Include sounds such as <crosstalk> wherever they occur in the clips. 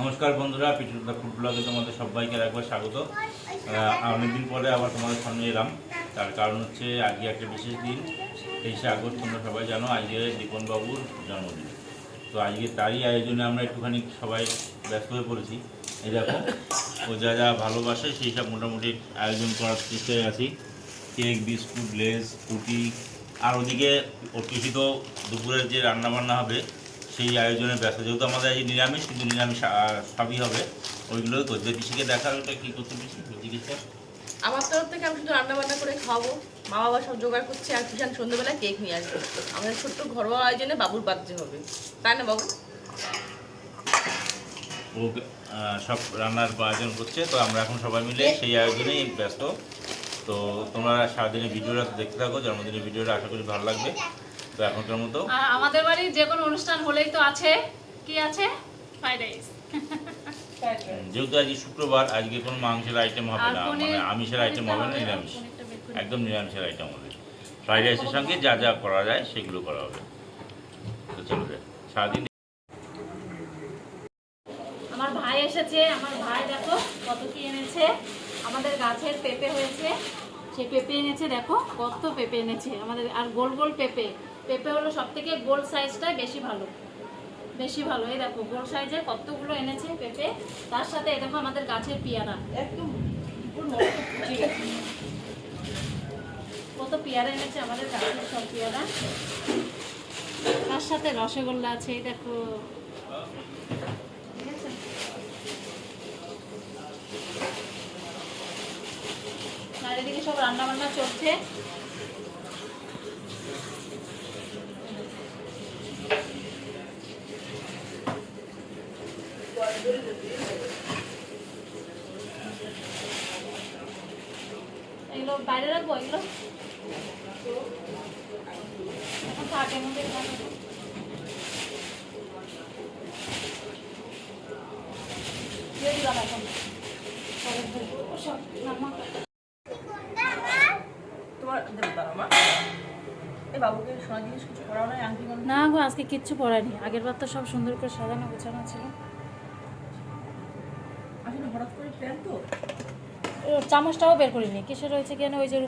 নমস্কার বন্ধুরা পিটুদা ফুড ব্লগে তোমাদের সবাইকে একবার স্বাগত। অনেকদিন পরে আবার তোমাদের সামনে এলাম। তার কারণ হচ্ছে আজকে একটা বিশেষ দিন। তেইশে আগস্ট তোমরা সবাই জানো, আজকে দীপনবাবুর জন্মদিন। তো আজকে তারই আয়োজনে আমরা একটুখানি সবাই ব্যস্ত হয়ে পড়েছি। এই দেখো, ও যা যা ভালোবাসে সেই সব মোটামুটি আয়োজন করার চেষ্টায় আছি। কেক, বিস্কুট, লেস, রুটি। আর ওদিকে ওর তো দুপুরের যে রান্নাবান্না হবে সেই আয়োজনে ব্যস্ত যেহেতু আমাদের এই নিরামিষ কিন্তু নিরামিষ সবই হবে। ওইগুলো করছে পিসিকে দেখা ওটা কী করতে পিসি? জিজ্ঞেস আমার তরফ থেকে আমি শুধু রান্না বান্না করে খাওয়াবো। মা বাবা সব জোগাড় করছে আর কিষান সন্ধ্যেবেলায় কেক নিয়ে আসবে। আমাদের ছোট্ট ঘরোয়া আয়োজনে বাবুর বার্থডে হবে। তাই না বাবু? ও সব রান্নার আয়োজন করছে তো আমরা এখন সবাই মিলে সেই আয়োজনেই ব্যস্ত। তো তোমরা সারাদিনের ভিডিওটা দেখতে থাকো জন্মদিনের ভিডিওটা আশা করি ভালো লাগবে। তো এখনকার মতো। আমাদের বাড়ির যে কোনো অনুষ্ঠান হলেই তো আছে। কি আছে? ফ্রাইড রাইস যেহেতু আজকে শুক্রবার আজকে কোনো মাংসের আইটেম হবে না। মানে আমিষের আইটেম হবে না নিরামিষ। একদম নিরামিষের আইটেম হবে। ফ্রাইড রাইসের সঙ্গে যা যা করা যায় সেগুলো করা হবে। তো চলো সারাদিন আমার ভাই এসেছে। আমার ভাই দেখো কত কি এনেছে। আমাদের গাছের পেঁপে হয়েছে। সেই পেঁপে এনেছে দেখো কত পেঁপে এনেছে। আমাদের আর গোল গোল পেঁপে। পেঁপে হলো সব থেকে গোল সাইজটাই বেশি ভালো। বেশি ভালো। এই দেখো গোল সাইজে কতগুলো এনেছে পেঁপে? তার সাথে এই দেখো আমাদের গাছের পেয়ারা। একদম কত পেয়ারা এনেছে আমাদের গাছের সব পেয়ারা। তার সাথে রসগোল্লা আছে এই দেখো। ঠিক আছে আর এদিকে সব রান্না বান্না চলছে এগুলো বাইরে রাখব এগুলো এখন থাকের মধ্যে রাখব। দিয়ে দিলাম এখন পরে ধরবো। ওসব নামা। তোমার দেবো দাঁড়াও মা এই বাবুকে সোনা জিনিস কিছু করাও নাই আংটি মানে না গো আজকে কিচ্ছু পড়ায়নি আগের বার তো সব সুন্দর করে সাজানো গোছানো ছিল। আসলে হঠাৎ করে প্ল্যান তো? চামচটাও বের করিনি। কিসের রয়েছে কেন ওই যে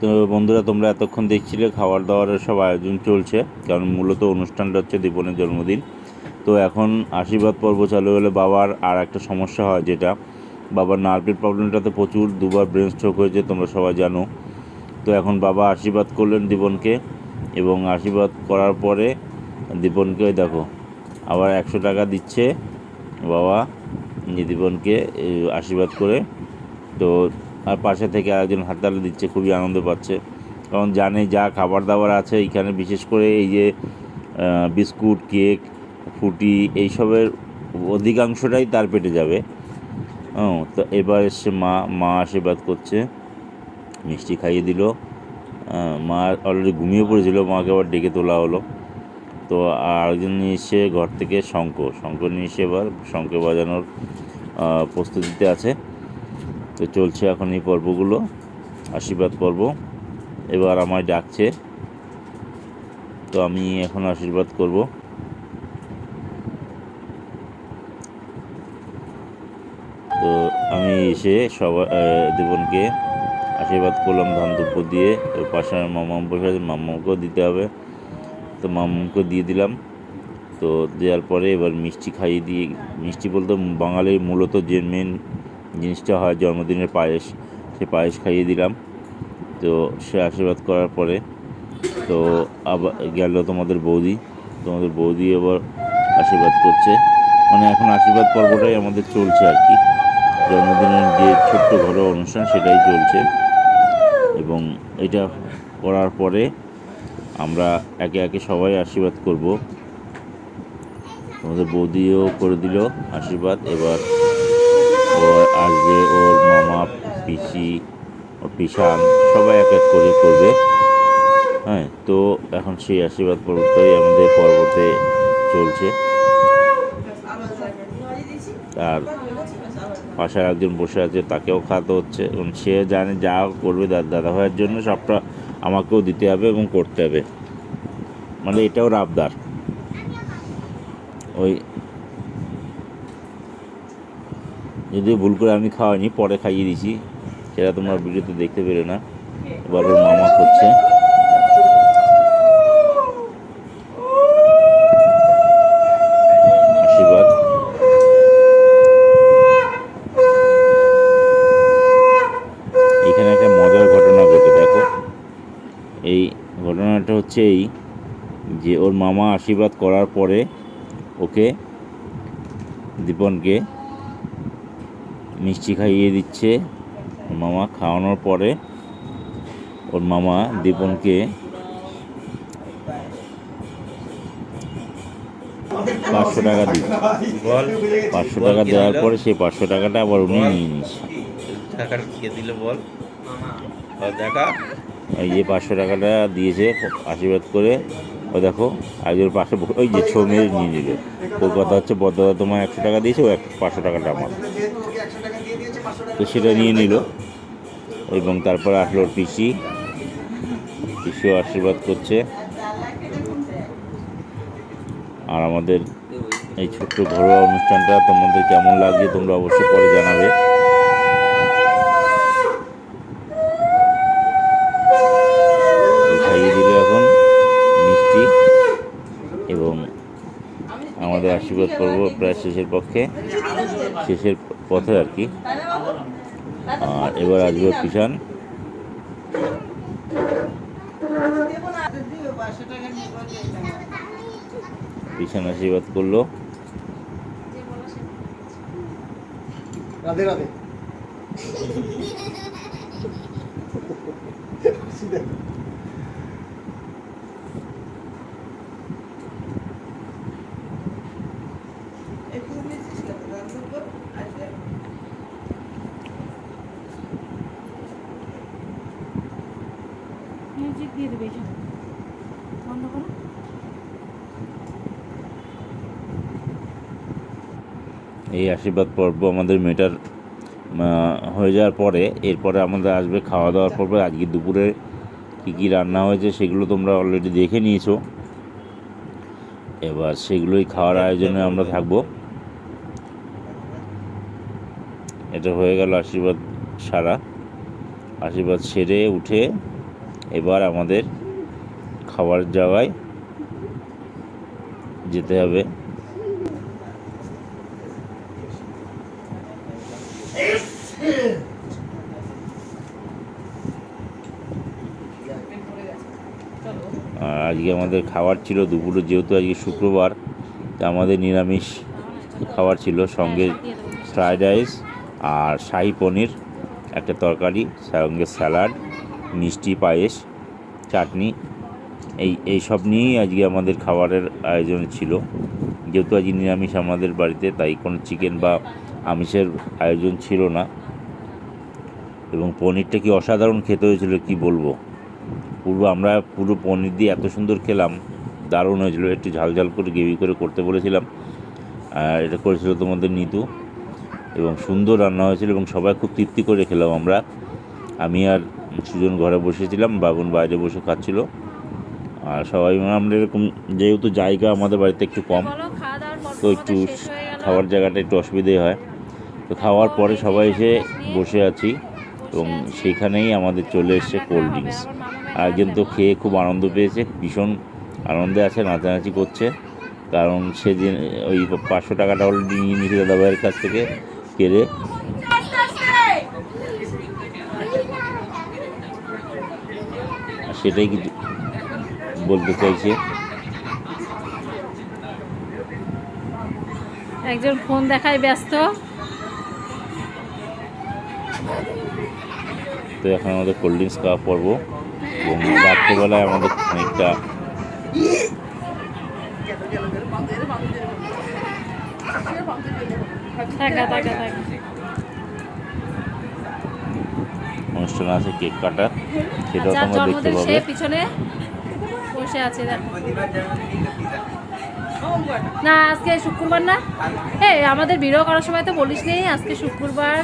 তো বন্ধুরা, তোমরা এতক্ষণ দেখছিলে খাবার দাবারের সব আয়োজন চলছে, কারণ মূলত অনুষ্ঠানটা হচ্ছে দীপনের জন্মদিন। তো এখন আশীর্বাদ পর্ব চালু হলে বাবার আর একটা সমস্যা হয় যেটা, বাবার নার্ভের প্রবলেমটাতে প্রচুর, দুবার ব্রেন স্ট্রোক হয়েছে, তোমরা সবাই জানো। তো এখন বাবা আশীর্বাদ করলেন দীপনকে, এবং আশীর্বাদ করার পরে দীপনকে দেখো আবার একশো টাকা দিচ্ছে বাবা দীপনকে আশীর্বাদ করে। তো আর পাশে থেকে আরেকজন হাততালি দিচ্ছে, খুবই আনন্দ পাচ্ছে। কারণ জানে যা খাবার দাবার আছে, এখানে বিশেষ করে এই যে বিস্কুট, কেক, ফুটি, এইসবের অধিকাংশটাই তার পেটে যাবে। ও, তো এবার এসে মা মা আশীর্বাদ করছে। মিষ্টি খাইয়ে দিল। মা অলরেডি ঘুমিয়ে পড়েছিল, মাকে আবার ডেকে তোলা হলো। তো আরেকজন নিয়ে এসে ঘর থেকে শঙ্খ শঙ্খ নিয়ে এসে এবার শঙ্খ বাজানোর প্রস্তুতিতে আছে। তো চলছে এখন এই পর্বগুলো, আশীর্বাদ পর্ব। এবার আমায় ডাকছে। তো আমি এখন আশীর্বাদ করব। তো আমি এসে সবাই দেবনকে আশীর্বাদ করলাম, ধান দুব্য দিয়ে এর পাশে বসে আছে মাম্মাকেও দিতে হবে। তো মাম্মাকে দিয়ে দিলাম। তো দেওয়ার পরে এবার মিষ্টি খাইয়ে দিয়ে, মিষ্টি বলতে বাঙালির মূলত যে মেন জিনিসটা হয় জন্মদিনের পায়েস, সে পায়েস খাইয়ে দিলাম। তো সে আশীর্বাদ করার পরে তো আবার গেল তোমাদের বৌদি। তোমাদের বৌদি এবার আশীর্বাদ করছে। মানে এখন আশীর্বাদ পর্বটাই আমাদের চলছে আর কি। জন্মদিনের যে ছোট্ট ঘরোয়া অনুষ্ঠান সেটাই চলছে। এবং এটা করার পরে আমরা একে একে সবাই আশীর্বাদ করব। তোমাদের বৌদিও করে দিল আশীর্বাদ। এবার ও আসবে, ওর মামা, পিসি, ওর পিসান, সবাই এক এক করে করবে। হ্যাঁ তো এখন সেই আশীর্বাদ পর্বটাই আমাদের পর্বতে চলছে। আর পাশে একজন বসে আছে, তাকেও খাওয়াতে হচ্ছে। এবং সে জানে যা করবে দাদা দাদা ভাইয়ের জন্য সবটা আমাকেও দিতে হবে এবং করতে হবে। মানে এটাও রাবদার। ওই যদিও ভুল করে আমি খাওয়াইনি, পরে খাইয়ে দিছি সেটা তোমরা ভিডিওতে দেখতে পেলে না। এবার ওর মামা করছে আশীর্বাদ এখানে একটা মজার ঘটনা ঘটে দেখো এই ঘটনাটা হচ্ছে এই যে ওর মামা আশীর্বাদ করার পরে ওকে দীপনকে মিষ্টি খাইয়ে দিচ্ছে ওর মামা। খাওয়ানোর পরে ওর মামা দীপনকে পাঁচশো টাকা দিচ্ছে বল। পাঁচশো টাকা দেওয়ার পরে সেই পাঁচশো টাকাটা আবার উনি নিয়ে নিচ্ছে কে দিল বল? বল দেখা। এই যে পাঁচশো টাকাটা দিয়েছে, আশীর্বাদ করে। ও দেখো, একজন পাশে ওই যে ছৌ মেরে নিয়ে নিবে। ওর কথা হচ্ছে বদ্দাদা তোমার একশো টাকা দিয়েছে, ও এক পাঁচশো টাকাটা আমার। তো সেটা নিয়ে নিল। এবং তারপরে আসলো ওর পিসি। পিসিও আশীর্বাদ করছে। আর আমাদের এই ছোট্ট ঘরোয়া অনুষ্ঠানটা তোমাদের কেমন লাগছে তোমরা অবশ্যই পরে জানাবে খাইয়ে দিল এখন মিষ্টি এবং আমাদের আশীর্বাদ করব প্রায় শেষের পক্ষে শেষের পথে আর কি। আর এবার আসবে কিষান কিষান আশীর্বাদ করল। রাধে রাধে <laughs> মিউজিক দিয়ে দেবে এখানে বন্ধ করো এই আশীর্বাদ পর্ব আমাদের মেটার হয়ে যাওয়ার পরে এরপরে আমাদের আসবে খাওয়া দাওয়ার পর্বে। আজকে দুপুরে কী কী রান্না হয়েছে সেগুলো তোমরা অলরেডি দেখে নিয়েছো। এবার সেগুলোই খাওয়ার আয়োজনে আমরা থাকব। এটা হয়ে গেল আশীর্বাদ সারা। আশীর্বাদ সেরে উঠে এবার আমাদের খাবার জায়গায় যেতে হবে। আজকে আমাদের খাবার ছিল, দুপুরে যেহেতু আজকে শুক্রবার, তা আমাদের নিরামিষ খাবার ছিল সঙ্গে ফ্রায়েড রাইস আর শাহি পনির, একটা তরকারি, সঙ্গে স্যালাড, মিষ্টি পায়েস, চাটনি, এই এই সব নিয়েই আজকে আমাদের খাবারের আয়োজন ছিল। যেহেতু আজকে নিরামিষ আমাদের বাড়িতে, তাই কোনো চিকেন বা আমিষের আয়োজন ছিল না। এবং পনিরটা কি অসাধারণ খেতে হয়েছিল কি বলব? পুরো আমরা পুরো পনির দিয়ে এত সুন্দর খেলাম দারুণ হয়েছিল। একটু ঝাল ঝাল করে গ্রেভি করে করতে বলেছিলাম। আর এটা করেছিল তোমাদের নিতু। এবং সুন্দর রান্না হয়েছিল এবং সবাই খুব তৃপ্তি করে খেলাম আমরা। আমি আর সুজন ঘরে বসেছিলাম বাবুন বাইরে বসে খাচ্ছিল। আর সবাই মিলে আমরা এরকম যেহেতু জায়গা আমাদের বাড়িতে একটু কম তো একটু খাওয়ার জায়গাটা একটু অসুবিধে হয়। তো খাওয়ার পরে সবাই এসে বসে আছি এবং সেইখানেই আমাদের চলে এসছে কোল্ড ড্রিঙ্কস একজন তো খেয়ে খুব আনন্দ পেয়েছে ভীষণ আনন্দে আছে নাচানাচি করছে। কারণ সে যে ওই পাঁচশো টাকাটা অলরেডি নিয়ে নিয়েছে দাদাভাইয়ের কাছ থেকে কেড়ে। আর সেটাই কিছু বলতে চাইছে। একজন ফোন দেখায় ব্যস্ত। তো এখন আমাদের কোল্ড ড্রিঙ্কস খাওয়া পর্ব। এবং রাত্রেবেলায় আমাদের খানিকটা অনুষ্ঠান আছে কেক কাটা সেটাও যার তোমরা দেখতে সে পাবে। পিছনে বসে আছে দেখো। না আজকে শুক্রবার না। এই আমাদের বিরহ করার সময় তো বলিস নেই আজকে শুক্রবার।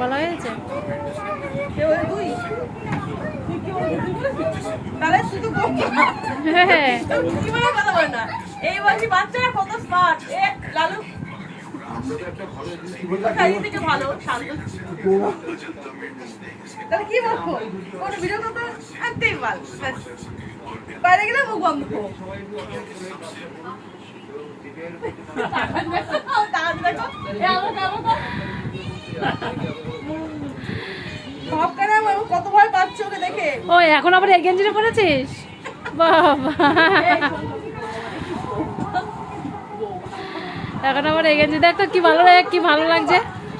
বলা হয়েছে। তাহলে শুধু হ্যাঁ কথা বলে না এই বয়সী বাচ্চারা কত স্মার্ট এ লালু থেকে ভালো শান্ত তাহলে কি বলব কোনো ভিডিও বাইরে গেলে মুখ বন্ধ দেখো কত ভয় পাচ্ছ ওকে দেখে? ও এখন আবার এই গেঞ্জিটা পরেছিস বাবা। এখন আবার এই গেঞ্জি দেখ তো কি ভালো লাগে কি ভালো লাগছে।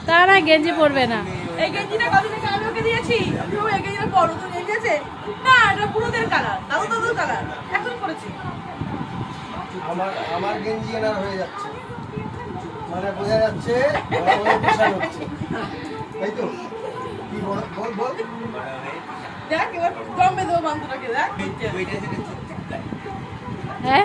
তা না গেঞ্জি পরবে না। এই গেঞ্জিটা কদিন আগে আমি ওকে দিয়েছি? আমি এই গেঞ্জিটা পরো তো গেছে না এটা পুরোদের কালার দাদু দাদুর কালার এখন পরেছি। আমার আমার গেঞ্জি এনার হয়ে যাচ্ছে। মানে বোঝা যাচ্ছে হচ্ছে। তাই তো? বল বল দেখ এবার জমবে দেবো বান্ধবটাকে দেখ। হ্যাঁ।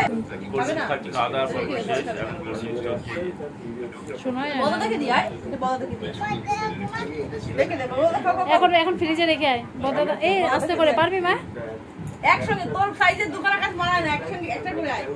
এখন কোল্ড ড্রিঙ্কস চলছে শোনায় না। বড় দেখে দি আয়। এটা বড় দেখে দি। দেখে দে বড় দেখো এখন এখন ফ্রিজে রেখে আয়। বদলা এই আস্তে করে পারবি মা? একসঙ্গে তোর সাইজের দোকান আকাশ মানায় না একসঙ্গে একটা করে আয়।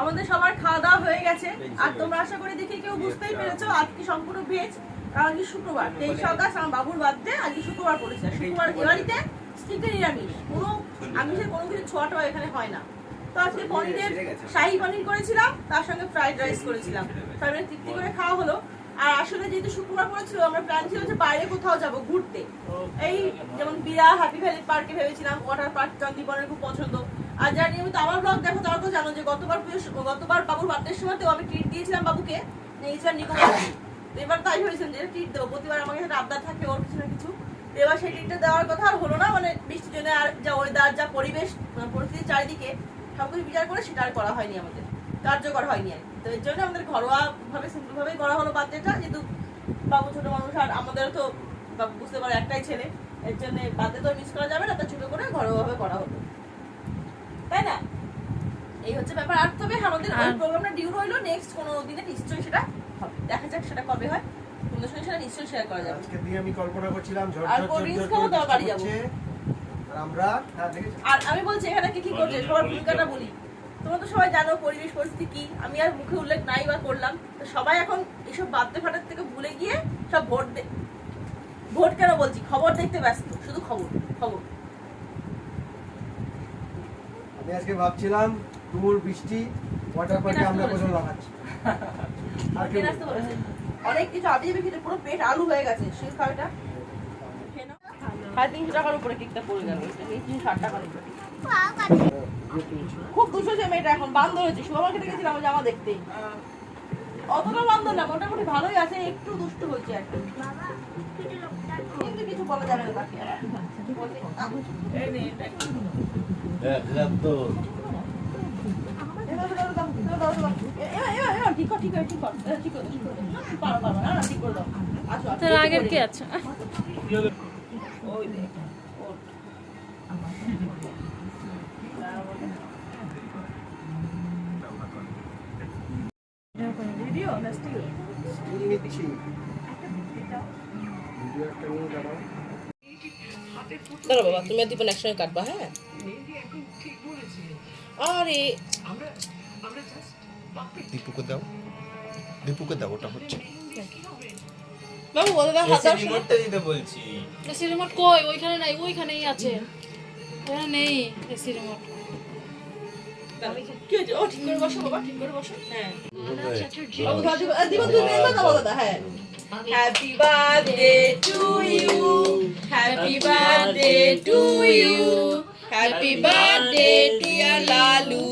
আমাদের সবার খাওয়া দাওয়া হয়ে গেছে। আর তোমরা আশা করি দেখি কেউ বুঝতেই পেরেছ আজকে সম্পূর্ণ ভেজ কারণ কি শুক্রবার তেইশ অগাস্ট আমার বাবুর বার্থডে আজকে শুক্রবার পড়েছে। শুক্রবার এ বাড়িতে নিরামিষ। কোনো আমিষের কোনো কিছু ছোঁয়াটা এখানে হয় না। তো আজকে পনিরের শাহি পনির করেছিলাম তার সঙ্গে ফ্রাইড রাইস করেছিলাম। তার মানে তৃপ্তি করে খাওয়া হলো। আর আসলে যেহেতু শুক্রবার পড়েছিল আমরা প্ল্যান ছিল যে বাইরে কোথাও যাব ঘুরতে। এই যেমন বিরা হ্যাপি ভ্যালি পার্কে ভেবেছিলাম ওয়াটার পার্ক চন্দিপনের খুব পছন্দ। আর যারা নিয়মিত আমার ব্লগ দেখো তারা তো জানো যে গতবার গতবার বাবুর বার্থডের সময়তেও আমি ট্রিট দিয়েছিলাম বাবুকে নিয়েছিলাম এবার তাই ভেবেছিলাম যে ট্রিট দেবো। প্রতিবার একটা আবদার থাকে ওর কিছু না কিছু। এবার সেই ট্রিটটা দেওয়ার কথা আর হলো না মানে বৃষ্টির জন্য আর যা ওয়েদার যা পরিবেশ পরিস্থিতি চারিদিকে সবকিছু বিচার করে সেটা আর করা হয়নি আমাদের। কার্যকর হয়নি আর তো এর জন্য আমাদের ঘরোয়া ভাবে সিম্পল ভাবেই করা হলো বার্থডেটা যেহেতু বাবু ছোট মানুষ আর আমাদেরও তো বাবু বুঝতে পারে একটাই ছেলে এর জন্য বার্থডে তো মিস করা যাবে না তা ছোট করে ঘরোয়া ভাবে করা হলো। তাই না? এই হচ্ছে ব্যাপার। আর তবে আমাদের প্রোগ্রামটা ডিউ রইল নেক্সট কোনো দিনে নিশ্চয়ই সেটা সেটা কবে হয়? তোমাদের সঙ্গে সেটা নিশ্চয়ই শেয়ার করা যাবে। আজকে দিয়ে আমি কল্পনা করছিলাম ঝড় আর খাব করে বাড়ি যাব। আর আমরা হ্যাঁ আর আমি বলছি এখানে কে কি করছে? সবার ভূমিকাটা বলি। তোমরা তো সবাই জানো পরিবেশ পরিস্থিতি কি। আমি আর মুখে উল্লেখ নাই বা করলাম। তো সবাই এখন এইসব বাদ্যে ফাটার থেকে ভুলে গিয়ে সব ভোট দে ভোট কেন বলছি? খবর দেখতে ব্যস্ত। শুধু খবর খবর। আমি আজকে ভাবছিলাম তুমুল বৃষ্টি ওয়াটার পার্কে আমরা কোথাও লাগাচ্ছি আর কে কেউ বলেছে। অনেক কিছু আবি যাবে খেতে পুরো পেট আলু হয়ে গেছে। সেই খাওয়াটা সাড়ে তিনশো টাকার উপরে কেকটা পড়ে গেল। ষাট টাকার উপরে। খুব দুশো যে মেয়েটা এখন বান্দর হয়েছে। সুপার মার্কেটে গেছিলাম জামা দেখতে। অতটা বান্দর না মোটামুটি ভালোই আছে একটু দুষ্টু হয়েছে আর কিন্তু কিছু বলা যাবে না তাকে তোর দাঁড়া বাবা তুমি আর দীপন একসঙ্গে কাটবা হ্যাঁ? আরে দীপুকে দাও। দীপুকে দাও ওটা হচ্ছে। বাবু দাও হাত দাও রিমোটটা দিতে বলছি। এসি রিমোট কই? ওইখানে নাই ওইখানেই আছে। ওখানে নেই এসি রিমোট কি হয়েছে? ও ঠিক করে বসো বাবা ঠিক করে বসো। হ্যাঁ। বাবু, দিব- দিব তুমি দাদা হ্যাঁ। Happy birthday to you happy birthday to you happy birthday dear Lalu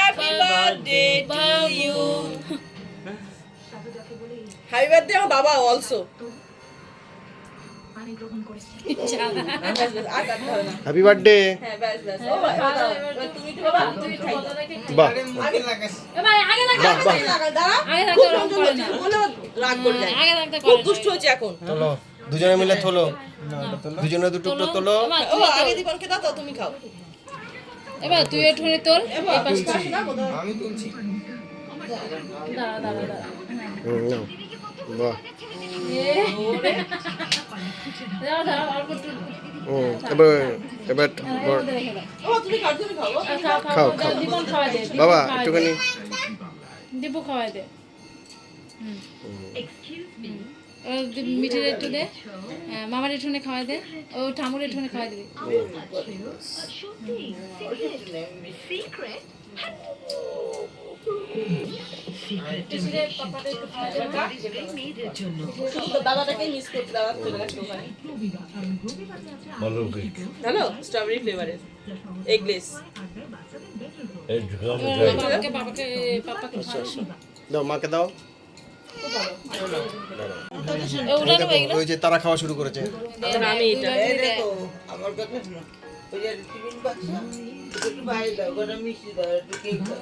happy birthday to you happy birthday আমার বাবা অলসো হ্যাপি বার্থডে হ্যাঁ। বাহ খুব সুন্দর করে হচ্ছে, দুষ্ট এখন। তোলো দুজনে মিলে তোলো। দুজনে দু টুকরো তোলো। আগে দীপনকে দাও তুমি খাও। এবার তুই একটুখানি তোল আমি তুলছি। দাঁড়া দাঁড়া দাঁড়া বাবা একটুখানি। দীপু খাওয়াই দে। হুম। এবার দি- মিঠির একটু দে মামার একটুখানি খাওয়াই দে ও ঠামুর খাওয়াই দিবি। একটু খাওয়াই দে শুধু তো দাদাটাকে মিস করতে দাদা চলে গেছে ওখানে জানো স্ট্রবেরি ফ্লেভারের এগলেস বাবাকে পাপাকে দাও মাকে দাও। ওই যে তারা খাওয়া শুরু করেছে। আমি এটা। করে আমার কথা ওই যে টিফিন বাক্স একটু বাইরে দাও গোটা মিষ্টি দাও একটু কেক দাও।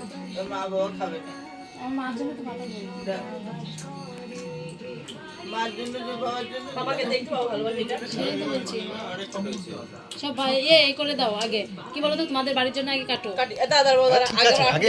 মা বাবা খাবে না। মার জন্য তো ভালো মার জন্য যে বাবার জন্য বাবাকে দেখতে পাবো ভালোবাসি এটা? সেটাই তো বলছি সব ভাই এ করে দাও আগে। কি বলো তো তোমাদের বাড়ির জন্য আগে কাটো। কাটি। দাদা দাদা ঠিক আছে আগে